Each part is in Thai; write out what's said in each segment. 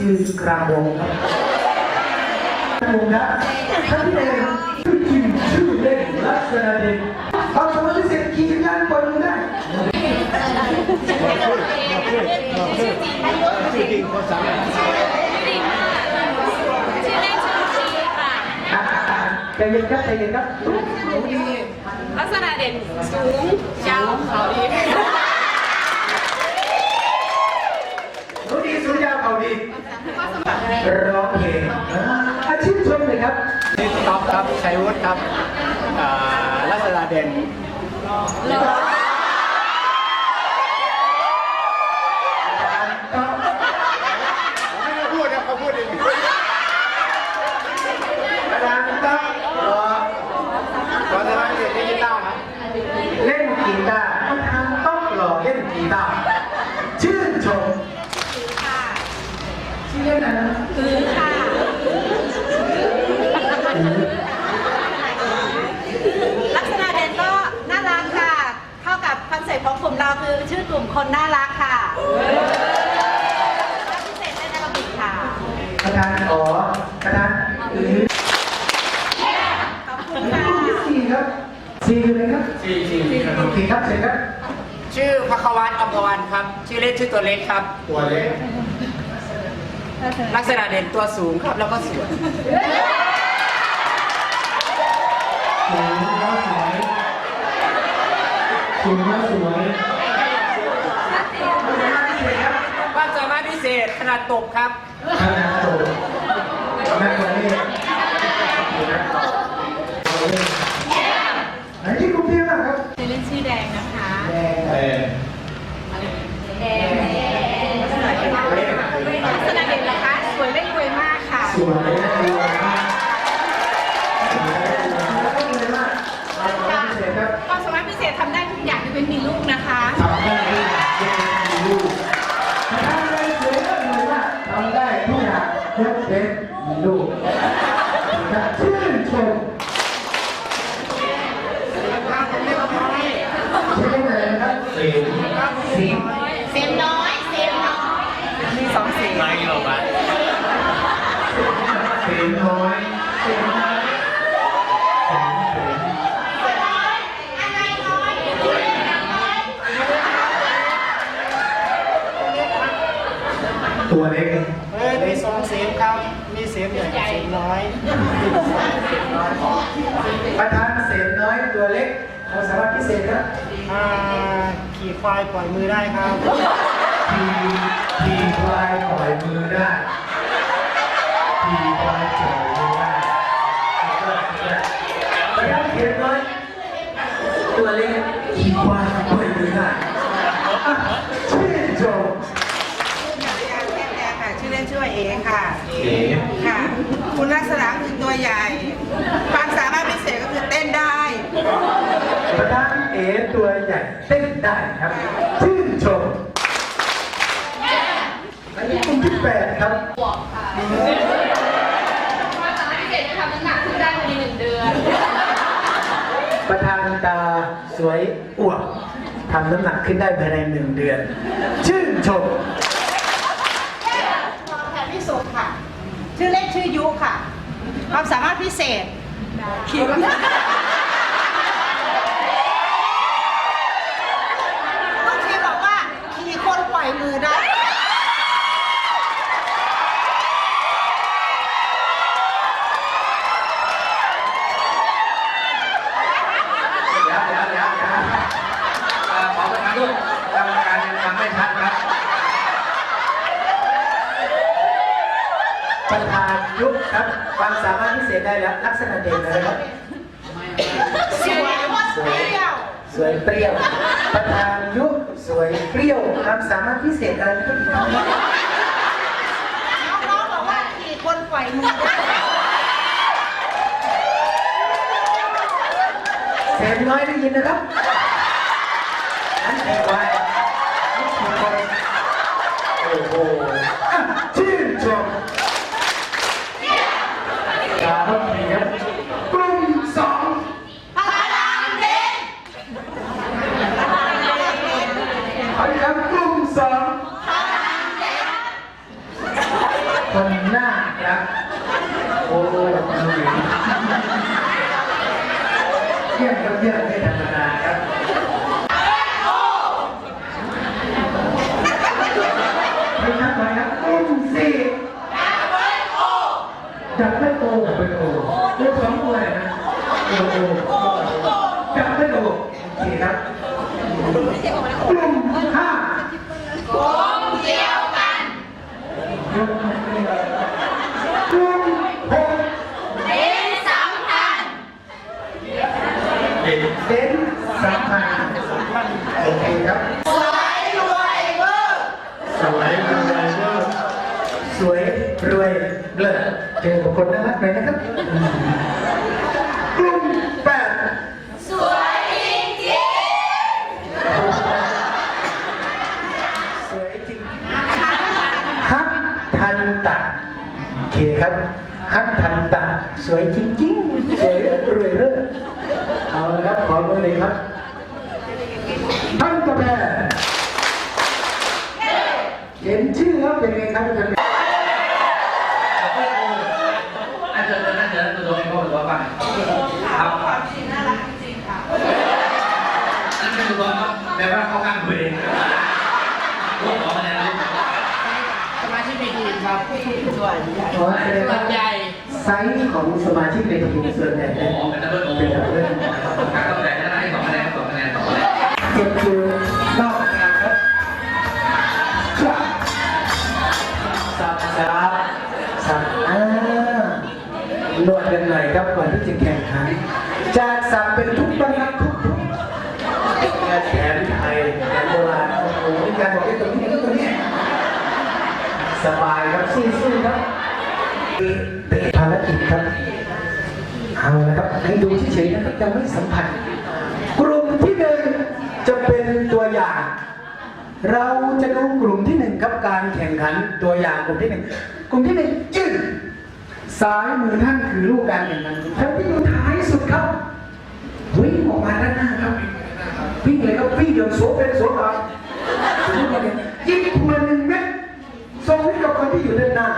ยืนกลางวงครับวงนะท่านที่หนึ่งชื่อจริงชื่อเล่นลักษณะเด่นความสามารถพิเศษกี่งานปล่อยมือได้ชื่อจริงคนสามารถชื่อเล่นชื่อชีค่ะอะอะอะใจเย็นครับใจเย็นครับลักษณะเด่นสูงยาวเขาดี รู้ดีสุริยาเขาดี ร้องเพลงอ่าอาชีพชมเลยครับนี่ท็อปครับชัยวุฒิครับอ่าลักษณะเด่นไม่ได้พูดนะเขาพูดเองกระดานต้องรอตอนนั้นเรียนที่กีตาร์ครับเล่นกีตาร์ต้องหล่อเล่นกีตาร์ชื่นชม ชื่อเล่นอะไรนะคือค่ะลักษณะเด่นก็น่ารักค่ะ เข้ากับคอนเซ็ปต์ของกลุ่มเราคือชื่อกลุ่มคนน่ารักค่ะและพิเศษเป็นแอโรบิกค่ะกระดานขอกระดานอือขอบคุณค่ะสี่ครับสี่เลยครับสี่สี่โอเคครับเชิญครับชื่อพควัตอัมพวันครับ ชื่อเล่นชื่อตัวเล็กครับ ตัวเล็ก ลักษณะเด่นตัวสูงครับแล้วก็สวยสูงแล้วสวยสูงแล้วสวยความสามารถพิเศษขนาดตบครับ ขนาดโตแม่คนนี้ไหนที่กรุงเทพนะครับ ชื่อเล่นชื่อแดงนะคะ แดง เออ แดงลักษณะเด่นลักษณะเด่นนะคะ สวยเล่นรวยมากค่ะ สวยนะสวยมากสวยแล้วก็ดีมากเราขอพิ เศษครับความสามารถพิเศษทำได้ทุกอย่างยกเว้นมีลูกนะคะ ทำได้ทุกอย่างยกเว้นมีลูกทำได้สวยมากเลยว่าทำได้ทุกอย่างยกเว้นมีลูกครับชื่นชมใช่ไหมนะครับสีสี เสียงน้อย เสียงน้อย มีสองเสียง ไม่หรอกครับ สีน้อยสีน้อย ตัวเล็กเฮ้ยมีสองเสียงครับ มีเสียงใหญ่กับเสียงน้อยประธานเศษน้อยตัวเล็กเราสามารถพิเศษครับอ่าขี่ควายปล่อยมือได้ครับ ประธานเอ๋ตัวใหญ่เต้นได้ครับ ชื่นชมอันนี้กลุ่มที่แปดครับความสามารถพิเศษจะทำน้ำหนักขึ้นได้ภายในหนึ่งเดือน ประธานตาสวยอวบทำน้ำหนักขึ้นได้ภายในหนึ่งเดือน ชื่นชมแทนที่สุดค่ะ ชื่อเล่นชื่อยุค่ะ ความสามารถพิเศษขี่รถลูกทีมบอกว่าขี่คนปล่อย มือได้ เดี๋ยวเดี๋ยวเดี๋ยวเดี๋ยวเอ่อขอประทานโทษกรรมการยังฟังไม่ชัดครับ ประธานยุคครับ ความสามารถพิเศษได้แล้วลักษณะเด่นเลยครับ สวยเปรี้ย สวยเปรี้ยว ประธานยุคสวยเปรี้ยวความสามารถพิเศษอะไรก็ดีครับน้องๆบอกว่าขี่คนปล่อยมือได้เสียงน้อยได้ยินนะครับนั่นเองไว้โอ้โหอะชื่นชมครับนี่ครับกลุ่มสอง พลังเด่น เอาละครับกลุ่มสอง พลังเด่น ครับโอ้โหเยี่ยมครับเยี่ยมไม่ธรรมดาครับไม่ชัดไปครับอุ้มสี่จับไม่โตเป็นโอเลือสองตัวเลยนะโอโอจับไม่โตโอเคครับกลุ่มห้ากลุ่มหก เป็นสำคัญ เด่นสำคัญโอเคครับ สวยรวยเวอร์ สวยรวยเวอร์สวยรวยเลิศ เจอบุคคลน่ารักเลยนะครับ กลุ่มแปดสวยจริงจริงสวยจริงฮักทันตะโอเคครับฮักทันตะสวยจริงๆสวยรวยเลิศเอาละครับขอมือเลยครับท่านกาแฟเห็นชื่อแล้วเป็นไงครับท่านเดินนั่นเดินตัวโดนเขาบอกว่าบ้าง ครับความจริงน่ารักจริงค่ะนั่นเป็นตัวครับแบบว่าเขาข้างคุยพวกหมอมาเนี่ยนะสมาชิกในทีมครับส่วนขอแสดงส่วว่านใหญ่ไซส์ของสมาชิกในทีมส่วนใหญ่โอ้เป็นโหเป็นดับเบิลโอ้ บายครับสู้ๆครับเป็นภารกิจครับเอาละครับให้ดูเฉยๆนะครับจะไม่สัมผัส กลุ่มที่หนึ่งจะเป็นตัวอย่าง เราจะดูกลุ่มที่หนึ่งครับการแข่งขันตัวอย่างกลุ่มที่หนึ่งกลุ่มที่หนึ่งยืนซ้ายมือท่านคือลูกการแข่งขันแล้วที่อยู่ท้ายสุดครับวิ่งออกมาด้านหน้าครับวิ่งเลยครับวิ่งอย่างโสเป็นโสดายิงทวนหนึ่งเม็ด กับคนที่อยู่ด้านหน้า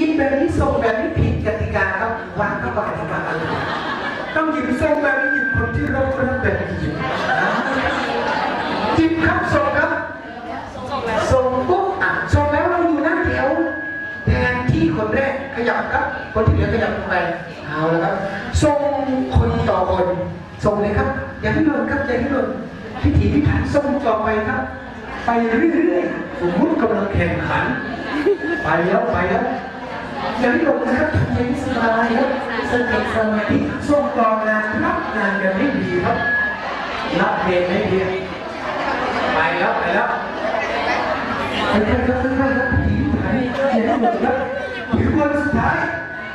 ยิงแบบนี้ส่งแบบนี้ผิดกติกาครับวางเข้าไปครับต้องยิบส่งแบบนี้หยิบคนที่เรารับแบบนี้ยิบนะหยิบครับส่งครับส่งปุ๊บอะส่งแล้วเราอยู่หน้าแถวแทนที่คนแรกขยับครับ คนที่เหลือขยับลงไปเอาละครับส่งคนต่อคนส่งเลยครับ อย่าให้หล่นครับอย่าให้หล่นพิถีพิถันส่งต่อไปครับ ไปเรื่อยๆสมมติกำลังแข่งขัน ไปแล้วไปแล้วอย่าให้หล่นะครับทำใจให้สบายครับสติสมาธิส่งต่องานรับงานกันให้ดีครับรับเพลงให้ดีไปแล้วไปแล้วค่อยๆครับค่อยๆครับผีไทยอย่าให้หมดครับถึงวันสุดท้าย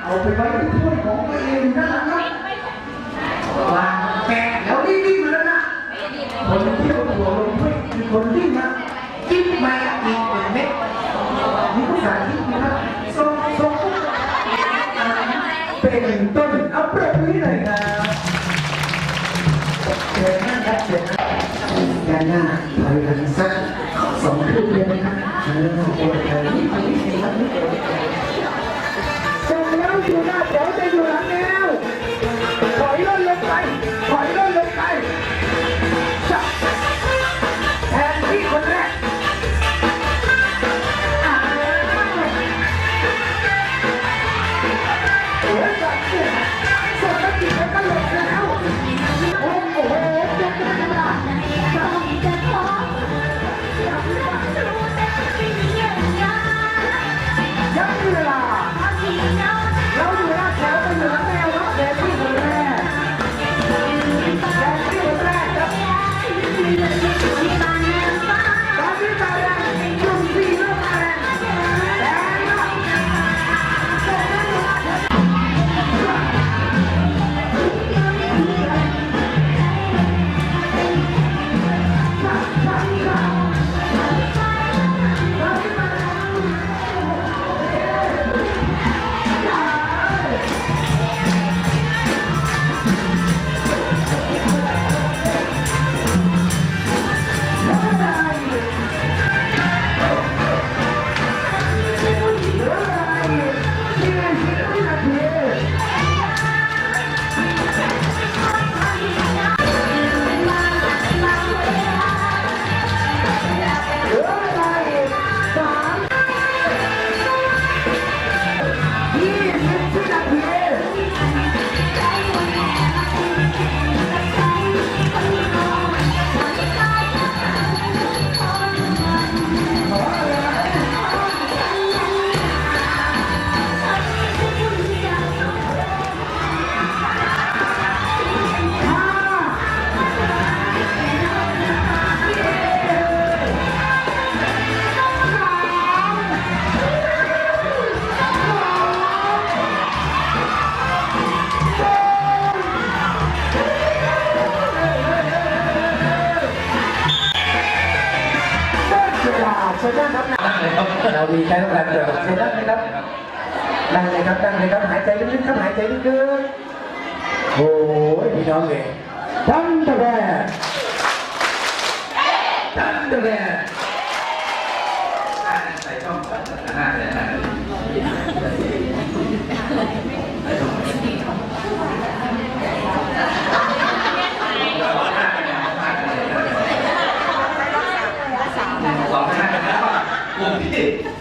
เอาไปไว้ที่ถ้วยของตัวเองนั่นแหละครับวางแปะแล้วรีบๆมาแล้วนะคนเที่เอาหัวลงถ้วยคือคนรีบมาจิ้มมาอีกหนึ่งเม็ดนี่ก็ สาธิตนะครับทรงทรงเป็นต้นเอาประมือหน่อยครับเชิญนั่งครับเชิญนั่งด้านหน้าถอยหลังสักสองครึ่งเลยนะครับด้านหน้าโอ้ยถอยนิดนิดนิดครับนิดเดียวส่งแล้วอยู่หน้าเดี๋ยวจะอยู่หลังแน่ เรามีใช้ต้องการเกิดเชิญนั่งเลยครับนั่งเลยครับนั่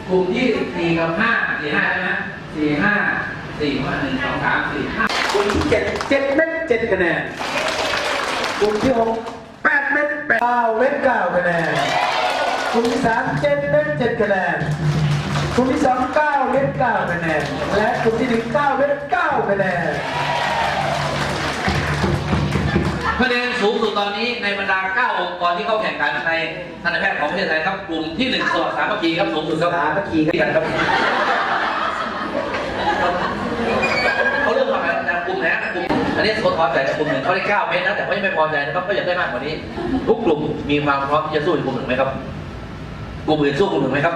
กลุ่มที่สี่กับห้าสี่ห้าใช่ไหมสี่ห้าสี่ห้าหนึ่งสองสามสี่ห้ากลุ่มที่เจ็ดเจ็ดเม็ดเจ็ดคะแนนกลุ่มที่หกแปดเม็ดแปดเก้าเม็ดเก้าคะแนนกลุ่มที่สามเจ็ดเม็ดเจ็ดคะแนนกลุ่มที่สองเก้าเม็ดเก้าคะแนนและกลุ่มที่หนึ่งเก้าเม็ดเก้าคะแนนคะแนน สูงสุดตอนนี้ในบรรดา 9 องค์กรที่เข้าแข่งขันในทันตแพทย์ของประเทศไทยครับกลุ่มที่1สวัสดิ์สามัคคีครับสูงสุดครับสามัคคีครับกันครับเขาเริ่มทำอะไรนะกลุ่มไหนนะกลุ่มอันนี้คนพอใจกลุ่มหนึ่งเขาได้ 9 เมตรนะแต่เขายังไม่พอใจนะครับเขาอยากได้มากกว่านี้ ทุกกลุ่มมีความพร้อมที่จะสู้อีกกลุ่มหนึ่งไหมครับ กลุ่มอื่นสู้กลุ่มหนึ่งไหมครับ